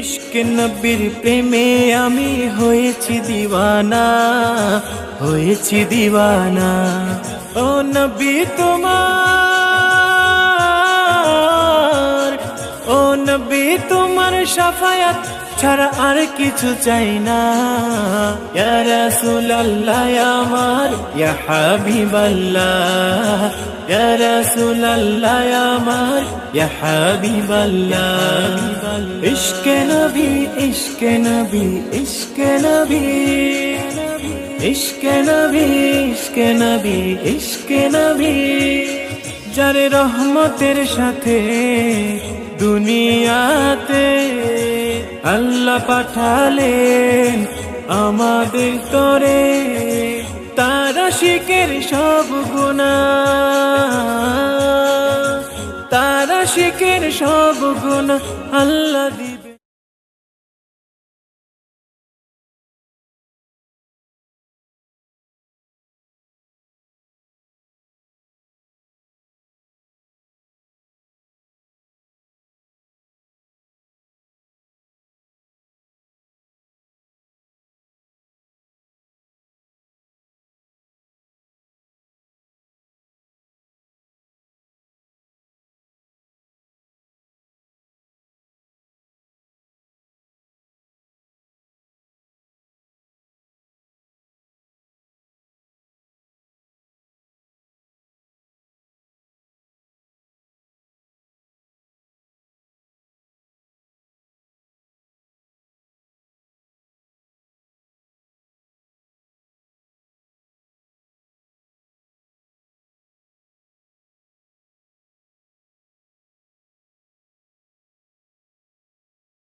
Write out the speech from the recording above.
ইশক নবীর প্রেমে আমি হয়েছি দিওয়ানা হয়েছি দিওয়ানা। ও নবী তোমার, ও নবী তোমার সাফায়াত ছাড়া আর কিছু চাই না। ইয়া রাসূলুল্লাহ আমার, ইয়া হাবিবাল্লাহ। ইয়া রাসূলুল্লাহ আমার, ইয়া হাবিবাল্লাহ। ইশকে নবী ইশকে নবী ইশকে নবী। ইশকে নবী ইশকে নবী ইশকে নবী। যারে রহমতের সাথে দুনিয়াতে আল্লাহ পাঠালেন আমাদের তরে তারা শিখের সব গুণা। তারা শিখের সব গুণা আল্লাহ